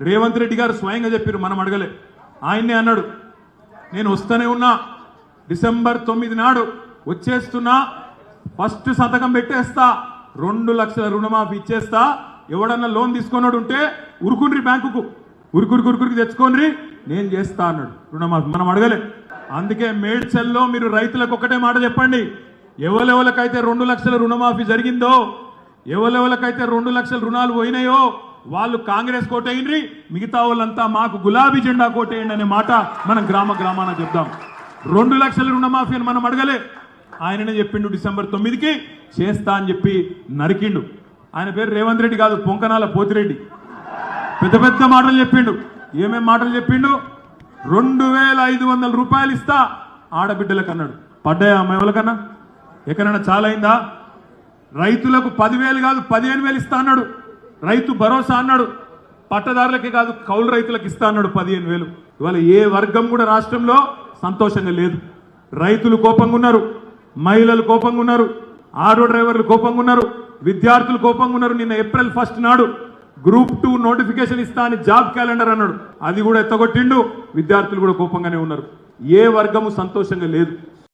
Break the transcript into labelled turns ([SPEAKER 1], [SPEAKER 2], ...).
[SPEAKER 1] రేవంత్ రెడ్డి గారు స్వయంగా చెప్పారు మనం అడగలే. ఆయన్నే అన్నాడు నేను వస్తూనే ఉన్నా. డిసెంబర్ తొమ్మిది నాడు వచ్చేస్తున్నా. ఫస్ట్ సంతకం పెట్టేస్తా. రెండు లక్షల రుణమాఫీ ఇచ్చేస్తా. ఎవడన్నా లోన్ తీసుకున్నాడు ఉంటే ఉరుకుండ్రి బ్యాంకుకు. ఉరుకురికి ఉరుకురికి తెచ్చుకోండి నేను చేస్తా అన్నాడు రుణమాఫీ. మనం అడగలే. అందుకే మేడ్చల్లో మీరు రైతులకు ఒకటే మాట చెప్పండి. ఎవరెవరికైతే రెండు లక్షల రుణమాఫీ జరిగిందో ఎవరెవరికైతే రెండు లక్షల రుణాలు పోయినాయో వాళ్ళు కాంగ్రెస్ కోటేయండి మిగతా వాళ్ళంతా మాకు గులాబీ జెండా కోటేయండి అనే మాట మనం గ్రామ గ్రామాన చెప్దాం. రెండు లక్షల రుణమాఫీ అని మనం అడగలే. ఆయననే చెప్పిండు డిసెంబర్ తొమ్మిదికి చేస్తా అని చెప్పి నరికిండు. ఆయన పేరు రేవంత్ రెడ్డి కాదు పొంకనాల పోతిరెడ్డి. పెద్ద పెద్ద మాటలు చెప్పిండు. ఏమేం మాటలు చెప్పిండు? రెండు వేల ఐదు వందల రూపాయలు ఇస్తా ఆడబిడ్డలకు అన్నాడు. పడ్డాయా అమ్మాయి ఎవరికన్నా? ఎక్కడన్నా చాలా అయిందా రైతులకు పదివేలు కాదు పదిహేను వేలు ఇస్తా అన్నాడు. రైతు భరోసా అన్నాడు. పట్టదారులకే కాదు కౌలు రైతులకు ఇస్తా అన్నాడు పదిహేను వేలు. ఇవాళ ఏ వర్గం కూడా రాష్ట్రంలో సంతోషంగా లేదు. రైతులు కోపంగా ఉన్నారు మహిళలు కోపంగా ఉన్నారు ఆటో డ్రైవర్లు కోపంగా ఉన్నారు విద్యార్థులు కోపంగా ఉన్నారు. నిన్న ఏప్రిల్ ఫస్ట్ నాడు గ్రూప్ టూ నోటిఫికేషన్ ఇస్తా అని జాబ్ క్యాలెండర్ అన్నాడు. అది కూడా ఎత్తగొట్టిండు విద్యార్థులు కూడా కోపంగానే ఉన్నారు. ఏ వర్గము సంతోషంగా లేదు.